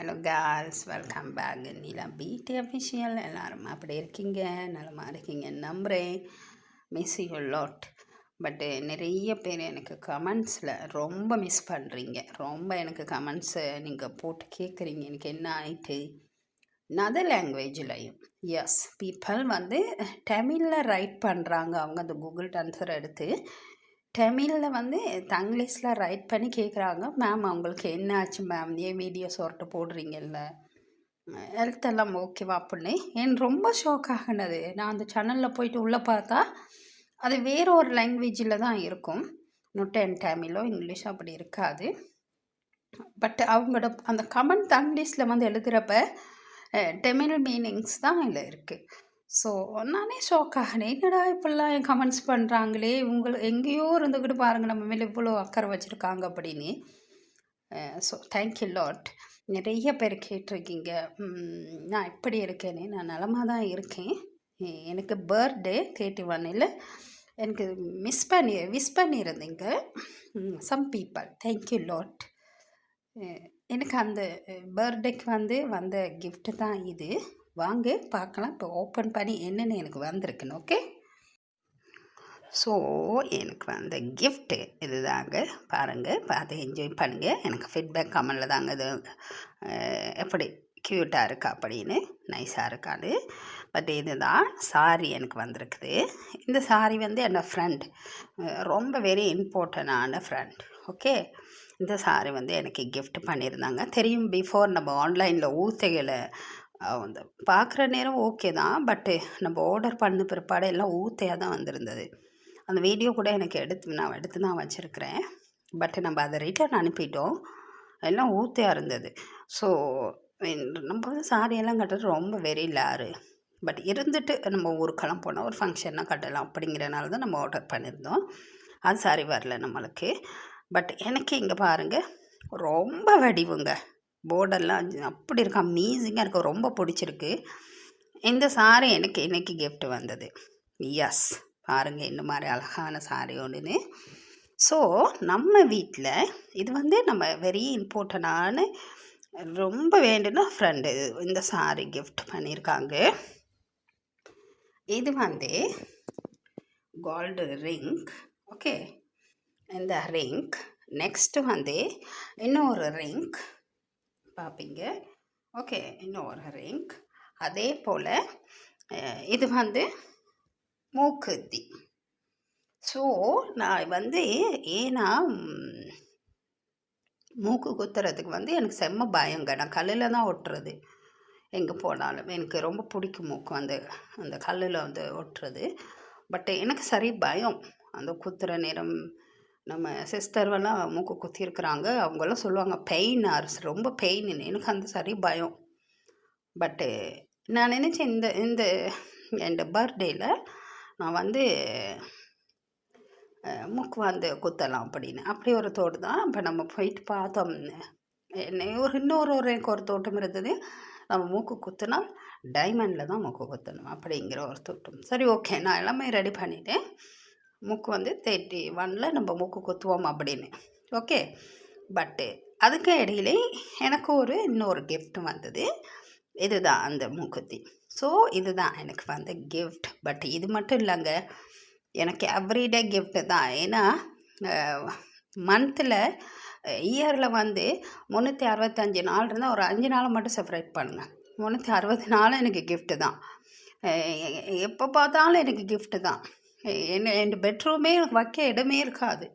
Hello girls welcome back Neela பிடி official எல்லாரும் அப்படி இருக்கீங்க? நலமா இருக்கீங்க? நம்புகிறேன் மிஸ் யூ லாட் பட்டு நிறைய பேர் எனக்கு கமெண்ட்ஸில் ரொம்ப மிஸ் பண்ணுறீங்க ரொம்ப எனக்கு கமெண்ட்ஸை நீங்கள் போட்டு கேட்குறீங்க எனக்கு என்ன ஆயிட்டு? நதர் லாங்குவேஜ்லையும் எஸ் பீப்பிள் வந்து தமிழில் ரைட் பண்ணுறாங்க அவங்க அந்த கூகுள் ட்ரான்ஸ்ஃபர் எடுத்து தமிழில் வந்து தங்கிலீஷில் ரைட் பண்ணி கேட்குறாங்க மேம் அவங்களுக்கு என்ன ஆச்சு மேம் ஏன் வீடியோஸ் சோர்ட்டு போடுறீங்கல்ல? ஹெல்த் எல்லாம் ஓகேவா அப்படின்னு என் ரொம்ப ஷாக் ஆகினது. நான் அந்த சேனலில் போயிட்டு உள்ளே பார்த்தா அது வேறு ஒரு லாங்குவேஜில் தான் இருக்கும். நொட் என் தமிழோ இங்கிலீஷோ அப்படி இருக்காது. பட் அவங்களோட அந்த கமெண்ட் தங்கிலீஷில் வந்து எழுதுகிறப்ப தமிழ் மீனிங்ஸ் தான் இதில் இருக்குது ஸோ நானே ஷாக் ஆகினேன் என்னடா இப்படிலாம் என் கமெண்ட்ஸ் பண்ணுறாங்களே உங்களை எங்கேயோ இருந்துக்கிட்டு பாருங்கள் நம்ம மேலே இவ்வளோ அக்கறை வச்சுருக்காங்க அப்படின்னு. ஸோ தேங்க்யூ லாட் நிறைய பேர் கேட்டிருக்கீங்க. நான் எப்படி இருக்கேனே நான் நலமாக தான் இருக்கேன். எனக்கு பர்த்டே தேர்ட்டி ஒன்னில் எனக்கு மிஸ் பண்ணி மிஸ் பண்ணியிருந்தீங்க. சம் பீப்பிள் தேங்க்யூ லாட் எனக்கு அந்த பர்த்டேக்கு வந்து வந்த கிஃப்ட்டு தான் இது. வாங்க பார்க்கலாம். இப்போ ஓப்பன் பண்ணி என்னென்னு எனக்கு வந்திருக்குன்னு ஓகே ஸோ எனக்கு வந்த gift இதுதாங்க. பாருங்கள் பார்த்து என்ஜாய் பண்ணுங்கள் எனக்கு ஃபீட்பேக் கமெண்டில் தாங்க இது எப்படி க்யூட்டாக இருக்கா அப்படின்னு நைஸாக இருக்கான்னு. பட் இதுதான் சாரி எனக்கு வந்திருக்குது. இந்த சாரி வந்து என்னோட ஃப்ரெண்ட் ரொம்ப வெரி இம்பார்ட்டண்டான ஃப்ரெண்ட் ஓகே இந்த சாரி வந்து எனக்கு கிஃப்ட் பண்ணியிருந்தாங்க. தெரியும் பிஃபோர் நம்ம ஆன்லைனில் ஊத்தைகளை அந்த பார்க்குற நேரம் ஓகே தான். பட்டு நம்ம ஆர்டர் பண்ண பிற்பாடு எல்லாம் ஊத்தையாக தான் வந்திருந்தது. அந்த வீடியோ கூட எனக்கு எடுத்து நான் எடுத்து தான் வச்சுருக்கிறேன். பட் நம்ம அதை ரிட்டர்ன் அனுப்பிட்டோம். எல்லாம் ஊத்தையாக இருந்தது. ஸோ நம்ம வந்து சாரியெல்லாம் கட்டுறது ரொம்ப வெறி லாரு. பட் இருந்துட்டு நம்ம ஊருக்கெல்லாம் போனால் ஒரு ஃபங்க்ஷன்னா கட்டலாம் அப்படிங்கிறனால தான் நம்ம ஆர்டர் பண்ணியிருந்தோம். அது சாரி வரல நம்மளுக்கு. பட் எனக்கு இங்கே பாருங்கள் ரொம்ப வடிவுங்க. போர்டெல்லாம் அப்படி இருக்கு அமேசிங்காக இருக்கு ரொம்ப பிடிச்சிருக்கு. இந்த சாரி எனக்கு இன்றைக்கி கிஃப்ட் வந்தது. எஸ் பாருங்கள் இந்த மாதிரி அழகான சாரி ஒன்றுன்னு ஸோ நம்ம வீட்டில் இது வந்து நம்ம வெரி இம்பார்ட்டண்டான ரொம்ப வேண்டுன ஃப்ரெண்டு இந்த சாரி கிஃப்ட் பண்ணியிருக்காங்க இது வந்து கோல்டு ரிங்க் ஓகே இந்த ரிங்க் நெக்ஸ்ட்டு வந்து இன்னொரு ரிங்க் பார்ப்பீங்க ஓகே இன்னொரு ரிங்க் அதே போல் இது வந்து மூக்குத்தி. ஸோ நான் வந்து ஏன்னா மூக்கு குத்துறதுக்கு வந்து எனக்கு செம்ம பயங்க. நான் கல்லில் தான் ஒட்டுறது. எங்கே போனாலும் எனக்கு ரொம்ப பிடிக்கும் மூக்கு வந்து அந்த கல்லில் வந்து ஒட்டுறது. பட் எனக்கு சரி பயம். அந்த குத்துற நேரம் நம்ம சிஸ்டர்வெல்லாம் மூக்கு குத்திருக்கிறாங்க அவங்கெல்லாம் சொல்லுவாங்க பெயின் ஆர்ஸ் ரொம்ப பெயின் எனக்கு அந்த சரி பயம். பட்டு நான் நினச்சேன் இந்த இந்த என் பர்த்டேயில் நான் வந்து மூக்கு வந்து குத்தலாம் அப்படின்னு. அப்படி ஒரு தோடு தான். இப்போ நம்ம போயிட்டு பார்த்தோம். என்ன ஒரு இன்னொரு ஒரு எனக்கு ஒரு தோட்டம் இருந்தது. நம்ம மூக்கு குத்தினா டைமண்டில் தான் மூக்கு குத்தணும் அப்படிங்கிற ஒரு தோட்டம் சரி ஓகே நான் எல்லாமே ரெடி பண்ணிவிட்டேன் மூக்கு வந்து தேர்ட்டி ஒனில் நம்ம மூக்கு குத்துவோம் அப்படின்னு. ஓகே? பட்டு அதுக்கு இடையிலே எனக்கு ஒரு இன்னொரு கிஃப்ட் வந்தது. இதுதான் அந்த மூக்குத்தி. ஸோ இதுதான் எனக்கு வந்த கிஃப்ட் பட் இது மட்டும் இல்லைங்க. எனக்கு எவ்ரிடே கிஃப்ட்டு தான். ஏன்னா மந்தில் இயரில் வந்து முந்நூற்றி அறுபத்தஞ்சு நாள் இருந்தால் ஒரு அஞ்சு நாளை மட்டும் செப்பரேட் பண்ணுங்கள் முந்நூற்றி அறுபது நாளும் எனக்கு கிஃப்ட்டு தான். எப்போ பார்த்தாலும் எனக்கு கிஃப்ட்டு தான். என்ன என் பெட்ரூமே எனக்கு வைக்க இடமே இருக்காது.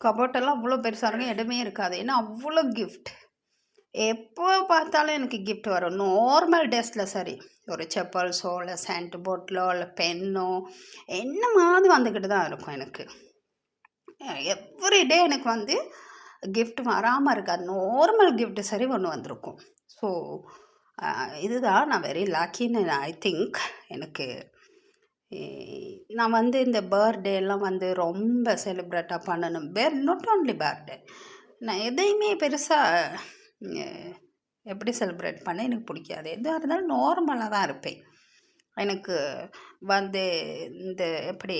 கபோட்டெல்லாம் அவ்வளோ பெருசாக இருக்கும் இடமே இருக்காது. ஏன்னா அவ்வளோ கிஃப்ட் எப்போ பார்த்தாலும் எனக்கு கிஃப்ட் வரும். நார்மல் டேஸில் சரி. ஒரு செப்பல்ஸோ இல்லை சேண்ட் போட்டிலோ இல்லை பென்னோ என்ன மாதிரி வந்துக்கிட்டு தான் இருக்கும் எனக்கு. எவ்ரி டே எனக்கு வந்து கிஃப்ட் வராமல் இருக்காது. நார்மல் கிஃப்ட் சரி ஒன்று வந்திருக்கும். ஸோ இதுதான் நான் வெரி லாக்கின்னு ஐ திங்க் எனக்கு நான் வந்து இந்த பர்த்டே எல்லாம் வந்து ரொம்ப செலிப்ரேட்டாக பண்ணணும். பேர் நாட் ஓன்லி பர்த்டே நான் எதையுமே பெருசாக எப்படி செலிப்ரேட் பண்ண எனக்கு பிடிக்காது. எதாக இருந்தாலும் நார்மலாக தான் இருப்பேன். எனக்கு வந்து இந்த எப்படி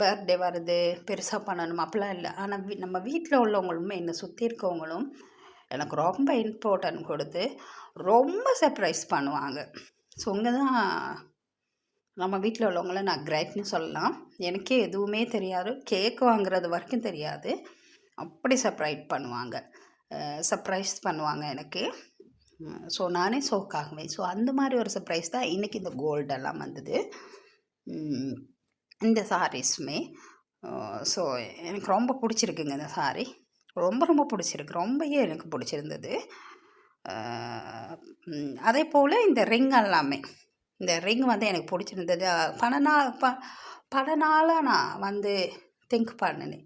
பர்த்டே வருது பெருசாக பண்ணணும் அப்படிலாம் இல்லை. ஆனால் நம்ம வீட்டில் உள்ளவங்களுமே என்னை சுற்றி இருக்கவங்களும் எனக்கு ரொம்ப இம்பார்ட்டன்ட் கொடுத்து ரொம்ப சர்ப்ரைஸ் பண்ணுவாங்க. ஸோ இங்கே தான் நம்ம வீட்டில் உள்ளவங்கள நான் கிரேட்னு சொல்லலாம். எனக்கே எதுவுமே தெரியாது. கேக் வாங்குறது வரைக்கும் தெரியாது. அப்படி சர்ப்ரைட் பண்ணுவாங்க. சர்ப்ரைஸ் பண்ணுவாங்க எனக்கு. ஸோ நானே சோக்காகுவேன் ஸோ அந்த மாதிரி ஒரு சர்ப்ரைஸ் தான் இன்றைக்கி இந்த கோல்டெல்லாம் வந்தது. இந்த சாரீஸுமே ஸோ எனக்கு ரொம்ப பிடிச்சிருக்குங்க இந்த சாரி ரொம்ப ரொம்ப பிடிச்சிருக்கு. ரொம்பவே எனக்கு பிடிச்சிருந்தது. அதே போல் இந்த ரிங் எல்லாமே. இந்த ரிங் வந்து எனக்கு பிடிச்சிருந்தது. பல நாள் ப பல நாளாக நான் வந்து திங்க் பண்ணினேன்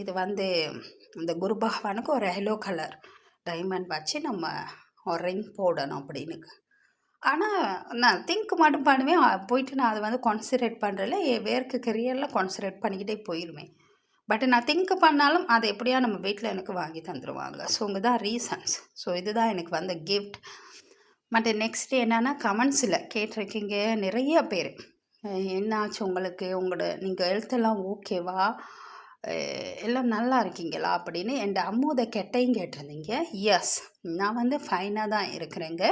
இது வந்து இந்த குரு பகவானுக்கு ஒரு எல்லோ கலர் டைமண்ட் வச்சு நம்ம ஒரு ரிங் போடணும் அப்படின்னு ஆனால் நான் திங்க் மட்டும் பண்ணுவேன். போயிட்டு நான் அதை வந்து கான்சன்ட்ரேட் பண்ணுறல என் வேர்க்கு கரியரில் கான்சன்ட்ரேட் பண்ணிக்கிட்டே போயிடுவேன் பட் நான் திங்க் பண்ணாலும் அதை எப்படியா நம்ம வீட்டில் எனக்கு வாங்கி தந்துடுவாங்க ஸோ இங்கே தான் ரீசன்ஸ் ஸோ இதுதான் எனக்கு வந்த கிஃப்ட் மற்ற நெக்ஸ்ட் என்னென்னா கமெண்ட்ஸில் கேட்டிருக்கீங்க நிறைய பேர். என்னாச்சு உங்களுக்கு? உங்களோட நீங்கள் ஹெல்த்தெல்லாம் ஓகேவா எல்லாம் நல்லா இருக்கீங்களா? அப்படின்னு என் அம்மூதை கெட்டையும் கேட்டிருந்தீங்க. எஸ் நான் வந்து ஃபைனாக தான் இருக்கிறேங்க.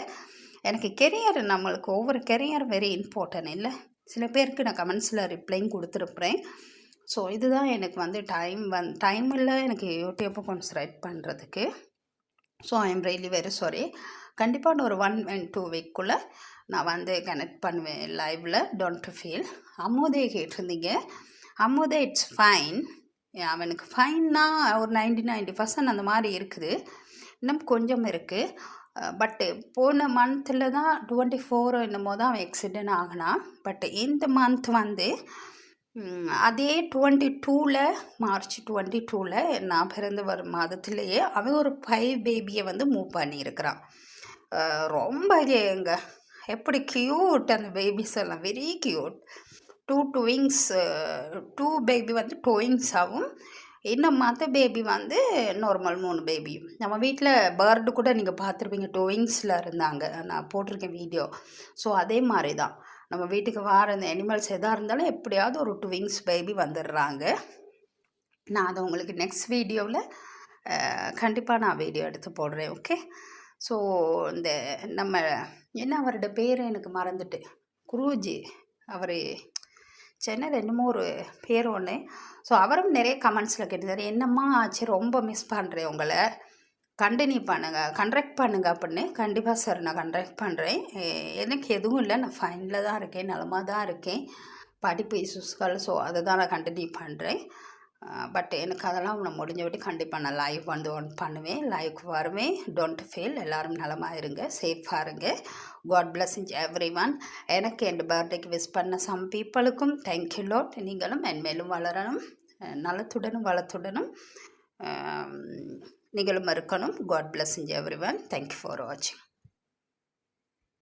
எனக்கு கெரியர் நம்மளுக்கு ஒவ்வொரு கெரியர் வெரி இம்பார்ட்டன்ட் இல்லை. சில பேருக்கு நான் கமெண்ட்ஸில் ரிப்ளையும் கொடுத்துருப்பேன். ஸோ இதுதான் எனக்கு வந்து டைம் வந் டைம் இல்லை எனக்கு யூடியூப்பை கான்சன்ட்ரேட் பண்ணுறதுக்கு so I am really very sorry கண்டிப்பாக நான் ஒரு ஒன் அண்ட் டூ வீக்குள்ளே நான் வந்து கனெக்ட் பண்ணுவேன் லைவில் டோன்ட் ஃபீல் அம்மோதே கேட்டிருந்தீங்க. அம்மோதே இட்ஸ் ஃபைன் அவனுக்கு ஃபைன்னா ஒரு நைன்டி நைன்டி பர்சன்ட் அந்த மாதிரி இருக்குது. இன்னும் கொஞ்சம் இருக்குது பட்டு போன மந்தில் தான் டுவெண்ட்டி ஃபோர் என்னமோ தான் அவன் எக்ஸிடென்ட் ஆகினான். பட் இந்த மந்த் வந்து அதே டுவெண்ட்டி டூவில் மார்ச் டுவெண்ட்டி டூவில் நான் பிறந்து வரும் மாதத்துலேயே அவன் ஒரு ஃபைவ் பேபியை வந்து மூவ் பண்ணியிருக்கிறான். ரொம்ப ஏங்க எப்படி க்யூட் அந்த பேபிஸ் எல்லாம் very cute two twins two baby வந்து டோயிங்ஸாகவும் இன்னும் மற்ற பேபி வந்து நார்மல் மூணு பேபியும் நம்ம வீட்டில் பேர்டு கூட நீங்கள் பார்த்துருப்பீங்க டோயிங்ஸில் இருந்தாங்க. நான் போட்டிருக்கேன் வீடியோ ஸோ அதே மாதிரி தான் நம்ம வீட்டுக்கு வார இந்த அனிமல்ஸ் எதாக இருந்தாலும் எப்படியாவது ஒரு டுவிங்ஸ் பேபி வந்துடுறாங்க. நான் அதை உங்களுக்கு நெக்ஸ்ட் வீடியோவில் கண்டிப்பாக நான் வீடியோ எடுத்து போடுறேன் ஓகே ஸோ இந்த நம்ம என்ன அவரோட பேர் எனக்கு மறந்துட்டு. குருஜி அவர் சென்னையில் என்னமோ ஒரு பேர் ஒன்று ஸோ அவரும் நிறைய கமெண்ட்ஸில் கேட்டிருந்தாரு. என்னம்மா ஆச்சு? ரொம்ப மிஸ் பண்ணுறேன் உங்களை. கண்டினியூ பண்ணுங்கள் கண்ட்ராக்ட் பண்ணுங்க அப்படின்னு கண்டிப்பாக சார் நான் கண்ட்ராக்ட் பண்ணுறேன் எனக்கு எதுவும் இல்லை. நான் ஃபைனில் தான் இருக்கேன். நலமாக தான் இருக்கேன். படிப்பு இஷ்யூஸ்கள் ஸோ அதை தான் நான் கண்டினியூ பண்ணுறேன் பட் எனக்கு அதெல்லாம் நான் முடிஞ்ச விட்டு கண்டிப்பாக நான் லைவ் வந்து ஒன் பண்ணுவேன். லைவ்க்கு வருவேன். டோன்ட் ஃபீல் எல்லோரும் நலமாக இருங்க. சேஃபாக இருங்க. காட் பிளஸ்ஸிங் எவ்ரி ஒன் எனக்கு என் பர்த்டேக்கு விஷ் பண்ண சம் பீப்புளுக்கும் தேங்க்யூ லோட் நீங்களும் மென்மேலும் வளரணும். நலத்துடனும் வளத்துடனும். நிகழும் இருக்கணும் God bless in everyone thank you for வாட்சிங்